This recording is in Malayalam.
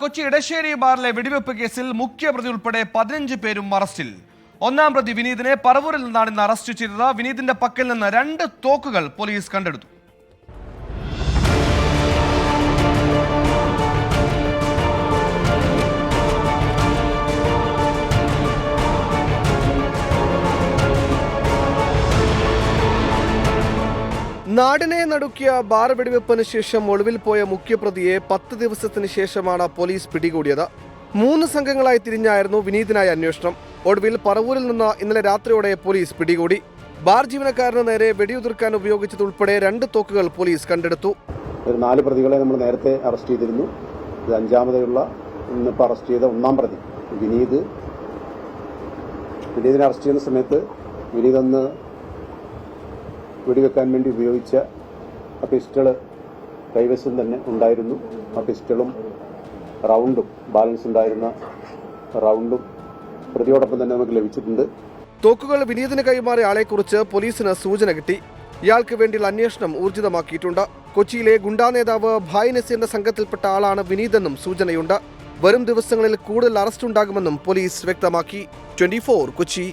കൊച്ചി ഇടശ്ശേരി ബാറിലെ വെടിവെപ്പ് കേസിൽ മുഖ്യപ്രതി ഉൾപ്പെടെ പതിനഞ്ച് പേരും അറസ്റ്റിൽ. ഒന്നാം പ്രതി വിനീതിനെ പറവൂരിൽ നിന്നാണ് ഇന്ന് അറസ്റ്റ് ചെയ്തത്. വിനീതിന്റെ പക്കൽ നിന്ന് രണ്ട് തോക്കുകൾ പോലീസ് കണ്ടെടുത്തു. നാടിനെ നടുക്കിയ ബാർ വെടിവെപ്പിന് ശേഷം ഒളിവിൽ പോയ മുഖ്യപ്രതിയെ പത്ത് ദിവസത്തിന് ശേഷമാണ് പോലീസ് പിടികൂടിയത്. മൂന്ന് സംഘങ്ങളായി തിരിഞ്ഞായിരുന്നു വിനീതനായ അന്വേഷണം. ഒടുവിൽ പറവൂരിൽ നിന്ന് ഇന്നലെ രാത്രിയോടെ പോലീസ് പിടികൂടി. ബാർ ജീവനക്കാരന് നേരെ വെടിയുതിർക്കാൻ ഉപയോഗിച്ചതുൾപ്പെടെ രണ്ട് തോക്കുകൾ പോലീസ് കണ്ടെടുത്തു. ഒരു നാല് പ്രതികളെ നമ്മൾ നേരത്തെ അറസ്റ്റ് ചെയ്തിരുന്നു. ഇത് അഞ്ചാമതെയുള്ള ഇന്നിപ്പോൾ അറസ്റ്റ് ചെയ്ത ഒന്നാം പ്രതി വിനീത്. വിനീതിനെ അറസ്റ്റ് ചെയ്യുന്ന സമയത്ത് വിനീത് അന്ന് വെടിവെക്കാൻ വേണ്ടി ഉപയോഗിച്ച ആ പിസ്റ്റൾ കൈവശം തന്നെ ഉണ്ടായിരുന്നു. ആ പിസ്റ്റളും റൗണ്ടും ബാലൻസ് ഉണ്ടായിരുന്ന റൗണ്ടും പ്രതിയോടൊപ്പം തന്നെ നമുക്ക് ലഭിച്ചിട്ടുണ്ട്. തോക്കുകൾ വിനീതിന് കൈമാറിയ ആളെക്കുറിച്ച് പോലീസിന് സൂചന കിട്ടി. ഇയാൾക്ക് വേണ്ടിയുള്ള അന്വേഷണം ഊർജിതമാക്കിയിട്ടുണ്ട്. കൊച്ചിയിലെ ഗുണ്ടാ നേതാവ് ഭായ് നസീറിന്റെ സംഘത്തിൽപ്പെട്ട ആളാണ് വിനീതെന്നും സൂചനയുണ്ട്. വരും ദിവസങ്ങളിൽ കൂടുതൽ അറസ്റ്റ് ഉണ്ടാകുമെന്നും പോലീസ് വ്യക്തമാക്കി. ട്വന്റി കൊച്ചി.